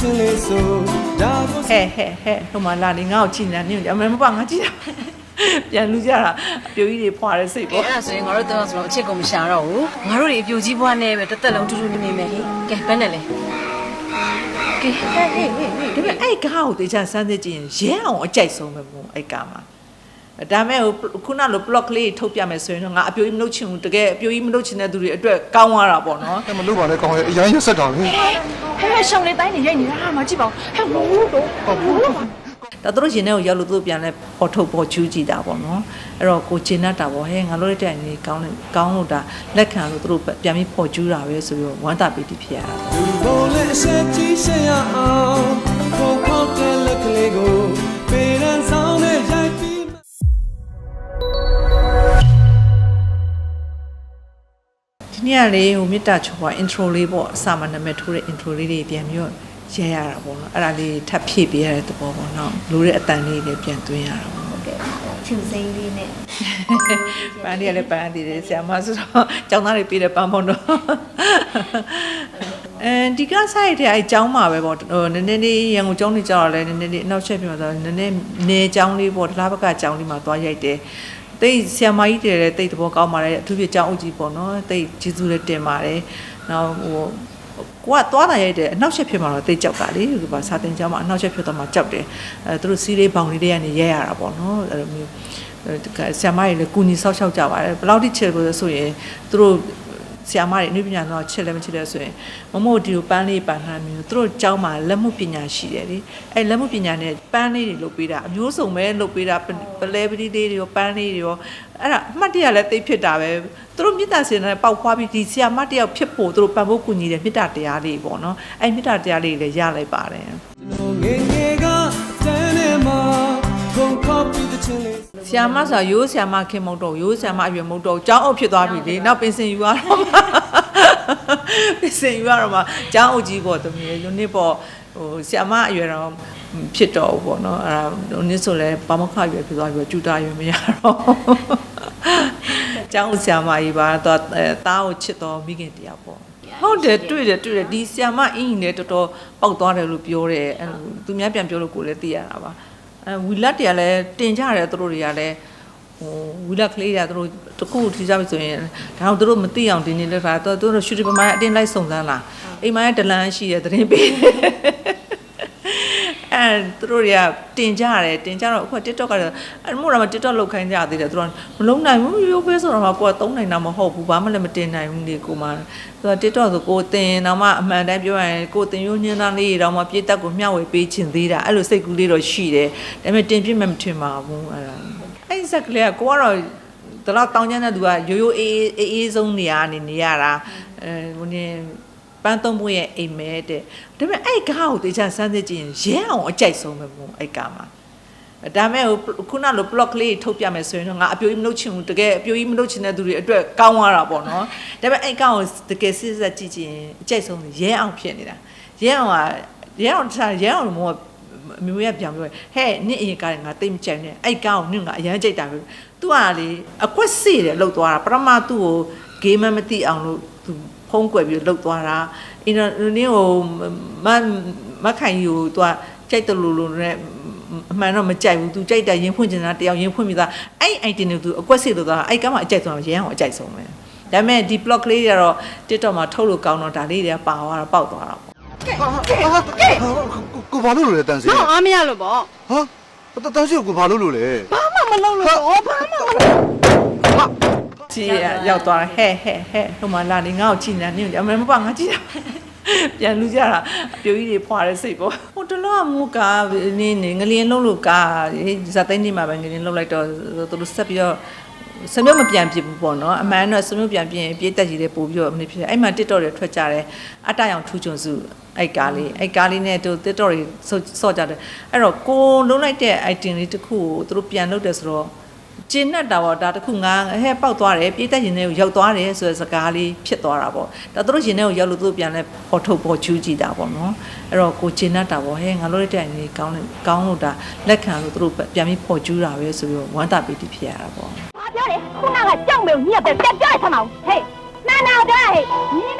ချင်းလေးဆိုဒါကိုဟဲ့ဟဲ့ဟဲ့ဟိုမှာလာနေငါ့ကိုကြည့်နေနေအမေမပါငါကြည့်တာပြန်လူကြတာအပြိုကြီးတွေဖွာတဲ့စိတ်ကဲပေါ့အဲ့ဒါဆိုရင်ငါတို့တော့ဆိုတော့အချစ်ကိုမရှာတော့ဘူးငါတို့တွေအပြိုကြီးဘွားနဲ့ပဲတက်တက်လုံးတူတူနေနေမယ်ဟိကဲဘယ်နဲ့လဲကဲဟဲ့ဟေးဟေးဟေးဒါပေမဲ့အဲ့ကားကိုတေချာစမ်းစစ်ကြည့်ရင်ရဲအောင်အကြိုက်ဆုံးပဲမို့အဲ့ကားမှာ ဒါမဲ့ဟိုခုနလို block လေးထုတ်ပြမယ်ဆိုရင်တော့ငါအပြိုကြီးမလုပ်ချင်ဘူးတကယ်အပြိုကြီးမလုပ်ချင်တဲ့သူတွေအတွက်ကောင်းသွားတာပေါ့နော်အဲ့မလို့ပါနဲ့ကောင်းရဲ့အရန်ရက်ဆက်တာလေဟဲ့ဟဲ့ရှောင်းလေးတိုင်းနေရိုက်နေတာဟာမကြည့်ပါဘူးဟဲ့ဘူးတော့ဒါသူတို့ရင်ထဲကိုရောက်လို့သူတို့ပြန်လဲပေါ်ထုတ်ပေါ်ချူးကြည့်တာပေါ့နော်အဲ့တော့ကိုကျင်တတ်တာပေါ့ဟဲ့ငါတို့တဲ့အနေကောင်းတယ်ကောင်းလို့ဒါလက်ခံလို့သူတို့ပြန်ပြီးပေါ်ချူးတာပဲဆိုပြီးဝမ်းသာပီတိဖြစ်ရတာလူပုံ ဒီနေ့ကလေဟိုမေတ္တာချောပါ intro လေးပေါ့အစာမနာမည်ထိုးတဲ့ intro လေးတွေပြန်ပြီးတော့ရဲရတာပေါ့နော်အဲ့ဒါလေးထပ်ဖြည့်ပေးရတဲ့သဘောပေါ့နော်လိုတဲ့အတန်လေးတွေပြန်သွင်းရတာပေါ့ဟုတ်ကဲ့ချူစိမ့်လေးနဲ့ပန်းလေးကလည်းပန်းသေးတယ်ဆရာမဆိုတော့ကျောင်းသားတွေပေးတဲ့ပန်းပုံတော့အဲဒီကဆိုင်တဲ့အဲကျောင်းမှာပဲပေါ့ဟိုနည်းနည်းလေးရန်ကုန်ကျောင်းတွေကြောက်ရလဲနည်းနည်းလေးအနောက်ချက်ပြမှာဆိုတော့နည်းနည်းနေကျောင်းလေးပေါ့တလားဘက်ကကျောင်းလေးမှာသွားရိုက်တယ် တိတ်ဆီယမကြီးတည်းလည်းတိတ်သဘောကောင်းပါတယ်အထူးဖြင့်ကျောင်းအုပ်ကြီးပေါ့နော်တိတ်ကျေးဇူးလည်းတင်ပါတယ်နောက်ဟိုကိုကသွားတာရိုက်တယ်အနောက်ချက်ဖြစ်မှာတော့တိတ်ကြောက်တာလေဒီပါစာတင်ကျောင်းမှာအနောက်ချက်ဖြစ်တော့မှကြောက်တယ်အဲသူတို့စီးလေးပေါင်လေးတွေကနေရဲရတာပေါ့နော်အဲ့လိုမျိုးဆ iam မတွေလည်းကုညီဆောက်ရှောက်ကြပါတယ်ဘယ်လောက်ထိချစ်လို့လဲဆိုရင်သူတို့ ဆ iam မတွေအနုပညာတော့ချစ်လည်းမချစ်လဲဆိုရင်မမို့ဒီကိုပန်းလေးပန်းနှမ်းမျိုးသူတို့ကျောင်းမှာလက်မှုပညာရှိတယ်လေအဲလက်မှုပညာနဲ့ပန်းလေးတွေလုပ်ပေးတာအမျိုးစုံပဲလုပ်ပေးတာပလဲပတိလေးတွေရောပန်းလေးတွေရောအဲ့ဒါအမှတ်တရလည်းသိပ်ဖြစ်တာပဲသူတို့မေတ္တာစင်နဲ့ပေါက်ဖွားပြီးဒီဆ iam မတယောက်ဖြစ်ဖို့သူတို့ပံ့ပိုးကူညီတဲ့မေတ္တာတရားလေးပေါ့နော်အဲမေတ္တာတရားလေးလည်းရလိုက်ပါတယ်ငယ်ငယ်ကတန်းနေမှာခေါ်ခေါ်ပြီးတဲ့ချင်းလေး ဆီယာမဆိုတာရိုးဆီယာမခင်မုတ်တော့ရိုးဆီယာမအရွယ်မုတ်တော့ကျောင်းအုပ်ဖြစ်သွားပြီလေနောက်ပင်စင်ယူရတော့မှပင်စင်ယူရတော့မှကျောင်းအုပ်ကြီးပေါ့တမီးယူနစ်ပေါ့ဟိုဆီယာမအရွယ်တော့ဖြစ်တော့ဘူးပေါ့နော်အဲ့ဒါဟိုနစ်ဆိုလဲဘာမခရွယ်ဖြစ်သွားပြီကျူတာရွယ်မရတော့ကျောင်းဆီယာမကြီးပါတော့အဲသားကိုချစ်တော်မိခင်တရားပေါ့ဟုတ်တယ်တွေ့တယ်တွေ့တယ်ဒီဆီယာမအင်းကြီးလည်းတော်တော်ပေါက်သွားတယ်လို့ပြောတယ်အဲသူများပြန်ပြောလို့ကိုယ်လည်းသိရတာပါ အဲဝီလက်တွေကလည်းတင်ကြတယ်သူတို့တွေကလည်းဟိုဝီလက်ကလေးတွေကသူတို့တခုထီကြပြီဆိုရင်ဒါတော့သူတို့မသိအောင်ဒီနေ့လက်ထားတော့သူတို့ရှူတီပမာအတင်းလိုက်စုံစမ်းလာအိမ်မရဲ့ဒလန်ရှိတဲ့သတင်းပေး အဲသူတို့တွေကတင်ကြရတယ်တင်ကြတော့အခုက TikTok ကတော့အဲ့မို့တော့ TikTok လောက်ခိုင်းကြသေးတယ်သူတို့မလုံးနိုင်ဘူးရိုးဖေးဆိုတော့မှကိုကသုံးနိုင်တာမဟုတ်ဘူးဘာမှလည်းမတင်နိုင်ဘူးလေကိုမသူက TikTok ဆိုကိုတင်တော့မှအမှန်တမ်းပြောရရင်ကိုတင်ရိုးညင်းသားလေးတွေတော့မှပြေးတက်ကိုမျှဝေပေးချင်သေးတာအဲ့လိုစိတ်ကူးလေးတော့ရှိတယ်ဒါပေမဲ့တင်ပြမဲ့မထင်ပါဘူးအဲ့ဒါအဲ့ဒီဇက်ကလေးကကိုကတော့ဒီတော့တောင်းကျမ်းတဲ့သူကရိုးရိုးအေးအေးအေးဆုံးနေရနေနေရတာအဲဟိုနေ ပန်းသုံးဖို့ရဲ့အိမ်မဲတဲ့ဒါပေမဲ့အဲ့ကားကိုတေချာစမ်းစစ်ကြည့်ရင်ရဲအောင်အကြိုက်ဆုံးပဲမို့အဲ့ကားမှာဒါမဲ့ဟိုခုနလို block လေးထုတ်ပြမယ်ဆိုရင်တော့ငါအပြိုကြီးမလုပ်ချင်ဘူးတကယ်အပြိုကြီးမလုပ်ချင်တဲ့သူတွေအတွက်ကောင်းသွားတာပေါ့နော်ဒါပေမဲ့အဲ့ကားကိုတကယ်စစ်စစ်ကြည့်ချင်အကြိုက်ဆုံးရဲအောင်ဖြစ်နေတာရဲအောင်ကရဲအောင်တခြားရဲအောင်လို့မို့အမေကပြန်ပြောတယ်ဟဲ့နင့်အရင်ကားငါတိတ်မကြိုက်နဲ့အဲ့ကားကိုနင့်ကအရန်ကြိုက်တာပဲသူကလေအကွက်စေတယ်လှုပ်သွားတာပထမသူ့ကိုဂေးမမသိအောင်လို့သူ ဖုံးကွယ်ပြီးလှုပ်သွားတာအင်းနင်းကိုမမခိုင်ယူသူကကြိုက်တယ်လို့လို့နဲ့အမှန်တော့မကြိုက်ဘူးသူကြိုက်တာရင်ဖွင့်ချင်တာတယောက်ရင်ဖွင့်ပြီးသားအဲ့ item ကိုသူအကွက်စေလို့သွားအဲ့ကမှအကြိုက်ဆုံးရန်အောင်အကြိုက်ဆုံးပဲဒါပေမဲ့ဒီ block လေးတွေကတော့ TikTok မှာထုတ်လို့ကောင်းတော့ဒါလေးတွေကပါသွားတာပေါက်သွားတာပေါ့ကိုဘာလို့လို့လဲတန်စီတော့အားမရလို့ပေါ့ဟာတန်စီကိုဘာလို့လို့လဲဘာမှမလုပ်လို့တော့ဘာမှမလုပ် ကြည့်ရရောက်သွားတယ်ဟဲ့ဟဲ့ဟဲ့ဟိုမှာလာနေငါ့ကိုကြည့်နေနေအမေမပါငါကြည့်တာပြန်လူကြတာအပြိုကြီးတွေဖွာတဲ့စိတ်ပေါ့ဟိုတလောကမူကာနင်းနေငလျင်လုံးလို့ကာဇာသိန်းနေမှာပဲငလျင်လုံးလိုက်တော့သူတို့ဆက်ပြီးတော့စမျိုးမပြန်ပြစ်ဘူးပေါ့နော်အမှန်တော့စမျိုးပြန်ပြစ်ရင်ပြေးတက်ကြီးတွေပို့ပြီးတော့အမနစ်ဖြစ်တယ်အဲ့မှာ TikTok တွေထွက်ကြတယ်အတရောင်ထူးချွန်စုအဲ့ကားလေးအဲ့ကားလေးနဲ့သူ TikTok တွေဆော့ကြတယ်အဲ့တော့ကိုလုံးလိုက်တဲ့ item လေးတစ်ခုကိုသူတို့ပြန်လုပ်တယ်ဆိုတော့ ကျင်းနဲ့တာပေါ့ဒါတခုငါဟဲ့ပေါက်သွားတယ်ပြေးတက်ရင်ထဲကိုရောက်သွားတယ်ဆိုတဲ့စကားလေးဖြစ်သွားတာပေါ့ဒါသူတို့ရင်ထဲကိုရောက်လို့သူတို့ပြန်လဲပေါ်ထုတ်ပေါ်ချူးကြည့်တာပေါ့နော်အဲ့တော့ကိုကျင်းနဲ့တာပေါ့ဟဲ့ငါတို့တဲ့အနေကောင်းတယ်ကောင်းလို့ဒါလက်ခံလို့သူတို့ပြန်ပြီးပေါ်ချူးတာပဲဆိုပြီးဝမ်းသာပီတိဖြစ်ရတာပေါ့ဘာပြောလဲခုနကကြောက်မေကိုညက်ပဲပြတ်ပြတ်ဆမ်းအောင်ဟေးနာနာတော့ဟေးညီ